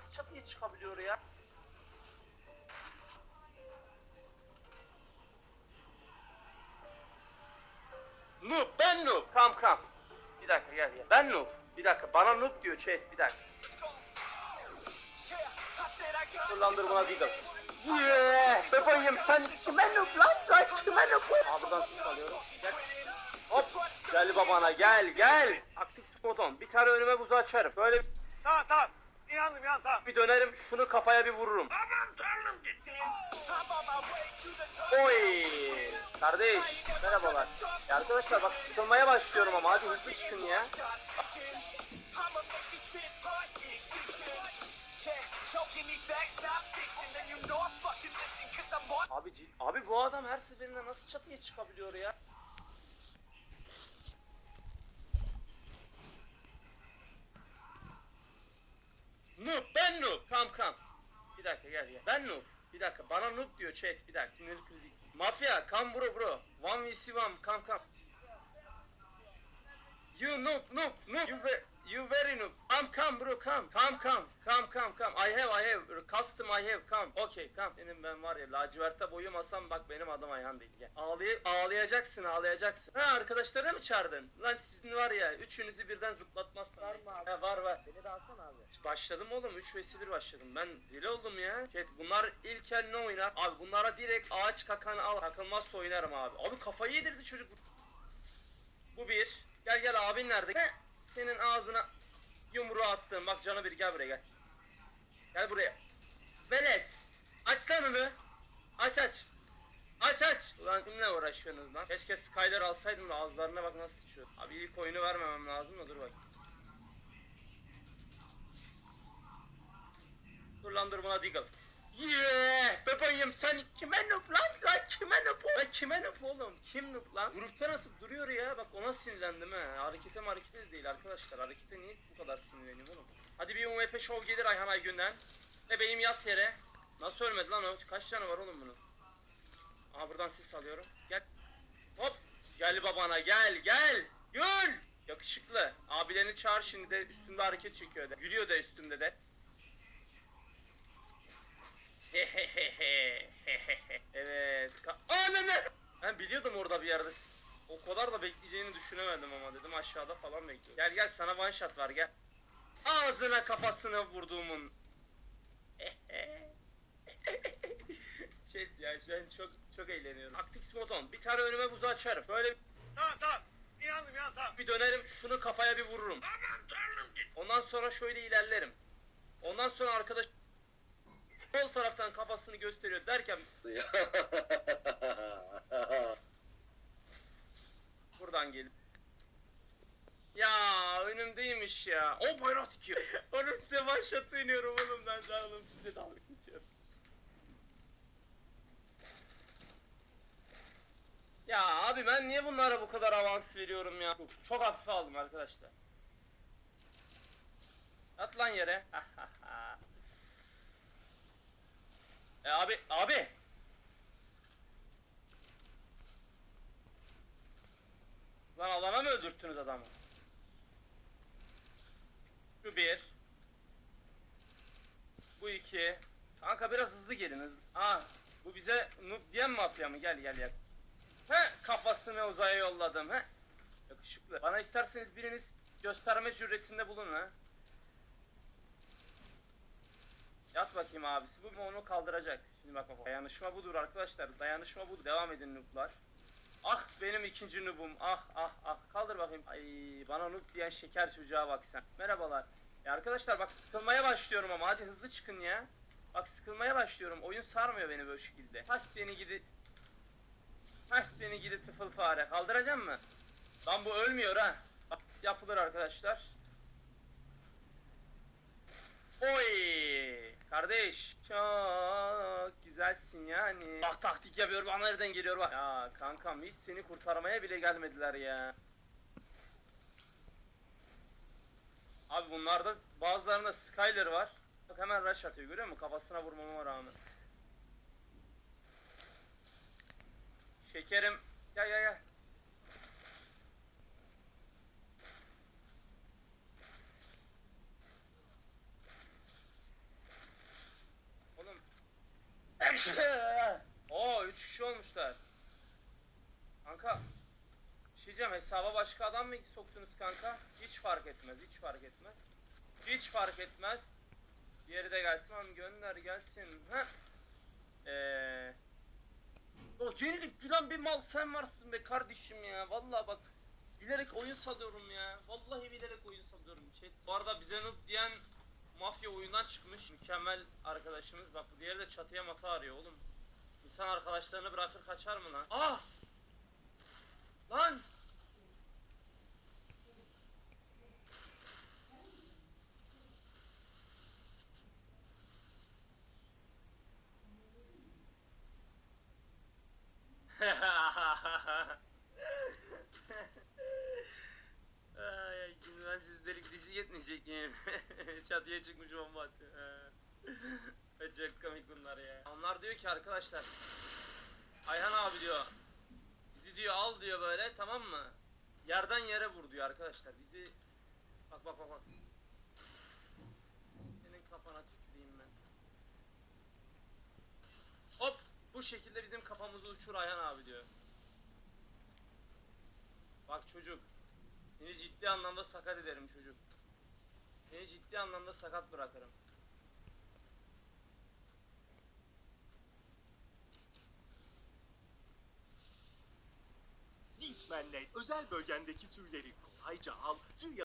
nasıl çatıya çıkabiliyor ya? Noob ben noob. Kam kam. Bir dakika gel gel. Ben noob. Bir dakika bana noob diyor chat bir dakika. Kullandır buna Deagle. Yeah! Bebeğim sen kime noob lan? Lan kime noob? Abi buradan ses alıyorum. Gel. Hop. Gel babana gel gel. Aktif modon. Bir tane önüme buzu açarım. Böyle Tamam tamam. İnandım ya tamam. bir dönerim şunu kafaya bir vururum. Oy! Kardeş merhabalar. Ya arkadaşlar bak sıkılmaya başlıyorum ama hadi hızlı çıkın ya. Abi abi bu adam her seferinde nasıl çatıya çıkabiliyor ya? Noob ben noob. Kam kam. Bir dakika gel gel. Ben noob. Bir dakika bana noob diyor chat. Bir dakika sinir krizi. Mafya come bro bro. One vs one come come. You noob noob noob. You ve you very noob. Come come bro come. Come come. Come come come. I have I have custom I have come. Okay come. Benim ben var ya laciverte boyumasam bak benim adım Ayhan değil. Gel. Ağlay ağlayacaksın ağlayacaksın. Ha arkadaşları mı çağırdın? Lan sizin var ya üçünüzü birden zıplatmazsın. Var alsana abi. Başladım oğlum 3 vs 1 başladım. Ben deli oldum ya. Chat bunlar ilkel ne oynar? Abi bunlara direkt ağaç kakanı al. Takılmazsa oynarım abi. Abi kafayı yedirdi çocuk. Bu bir. Gel gel abin nerede? Heh, Senin ağzına yumruğu attım. Bak canı bir gel buraya gel. Gel buraya. Velet. Aç lan onu. Aç aç. Aç aç. Ulan kimle uğraşıyorsunuz lan? Keşke Skyler alsaydım da ağızlarına bak nasıl sıçıyor. Abi ilk oyunu vermemem lazım da dur bak. Dur lan dur buna Deagle. Yeah! Bebeğim sen kime noob lan? Lan kime noob? Lan kime noob oğlum? Kim noob lan? Gruptan atıp duruyor ya. Bak ona sinirlendim he. Harekete harekete de değil arkadaşlar. Harekete niye bu kadar sinirleniyorum oğlum? Hadi bir UMP show gelir Ayhan Aygün'den. Bebeğim yat yere. Nasıl ölmedi lan o? Kaç tane var oğlum bunun? Aha buradan ses alıyorum. Gel. Hop. Gel babana gel gel. Gül. Yakışıklı. Abilerini çağır şimdi de üstümde hareket çekiyor de. Gülüyor da üstümde de. evet. Ka- Ananı! Ben biliyordum orada bir yerde. O kadar da bekleyeceğini düşünemedim ama dedim aşağıda falan bekliyor. Gel gel sana one shot var gel. Ağzına kafasına vurduğumun. şey ya şu an çok çok eğleniyorum. Actix modon. Bir tane önüme buzu açarım. Böyle Tamam tamam. İnandım ya tamam. bir dönerim şunu kafaya bir vururum. Ondan sonra şöyle ilerlerim. Ondan sonra arkadaş sol taraftan kafasını gösteriyor derken buradan gelip ya önümdeymiş ya. O bayrak dikiyor. Oğlum size başlatı iniyorum oğlum ben daha oğlum size dalga geçiyorum. Ya abi ben niye bunlara bu kadar avans veriyorum ya? Çok hafife aldım arkadaşlar. At lan yere. e abi, abi. Lan alana mı öldürttünüz adamı? Şu bir. Bu iki. Kanka biraz hızlı gelin hızlı. Ha, bu bize noob diyen mafya mı? Gel gel gel. He kafasını uzaya yolladım he. Yakışıklı. Bana isterseniz biriniz gösterme cüretinde bulun ha. Yat bakayım abisi. Bu onu kaldıracak. Şimdi bak bak. Dayanışma budur arkadaşlar. Dayanışma budur. Devam edin nooblar. Ah benim ikinci noobum. Ah ah ah. Kaldır bakayım. Ay bana noob diyen şeker çocuğa bak sen. Merhabalar. Ya arkadaşlar bak sıkılmaya başlıyorum ama hadi hızlı çıkın ya. Bak sıkılmaya başlıyorum. Oyun sarmıyor beni böyle şekilde. Kaç seni gidi Kaç seni gidi tıfıl fare. Kaldıracağım mı? Lan bu ölmüyor ha. Bak yapılır arkadaşlar. Oy! Kardeş çok güzelsin yani. Bak taktik yapıyor bana nereden geliyor bak. Ya kankam hiç seni kurtarmaya bile gelmediler ya. Abi bunlarda bazılarında Skyler var. Bak hemen rush atıyor görüyor musun? Kafasına vurmama rağmen. Şekerim. Gel gel gel. koymuşlar. Kanka. Bir şey hesaba başka adam mı soktunuz kanka? Hiç fark etmez hiç fark etmez. Hiç fark etmez. Diğeri de gelsin lan gönder gelsin. Eee. O yenilik gülen bir mal sen varsın be kardeşim ya. Vallahi bak bilerek oyun salıyorum ya. Vallahi bilerek oyun salıyorum. Chat. Bu arada bize noob diyen oyundan çıkmış. Mükemmel arkadaşımız. Bak bu diğeri de çatıya mata arıyor oğlum. İnsan arkadaşlarını bırakır kaçar mı lan? Ah! Lan! Ay, ay, üniversitelik dizi yetmeyecek yani. Çatıya çıkmış bomba atıyor. Ha. Çok komik bunlar ya. Onlar diyor ki arkadaşlar. Ayhan abi diyor. Bizi diyor al diyor böyle tamam mı? Yerden yere vur diyor arkadaşlar. Bizi bak bak bak bak. Senin kafana tüküreyim ben. Hop bu şekilde bizim kafamızı uçur Ayhan abi diyor. Bak çocuk. Seni ciddi anlamda sakat ederim çocuk. Seni ciddi anlamda sakat bırakırım. Leechman'le özel bölgendeki tüyleri kolayca al, tüy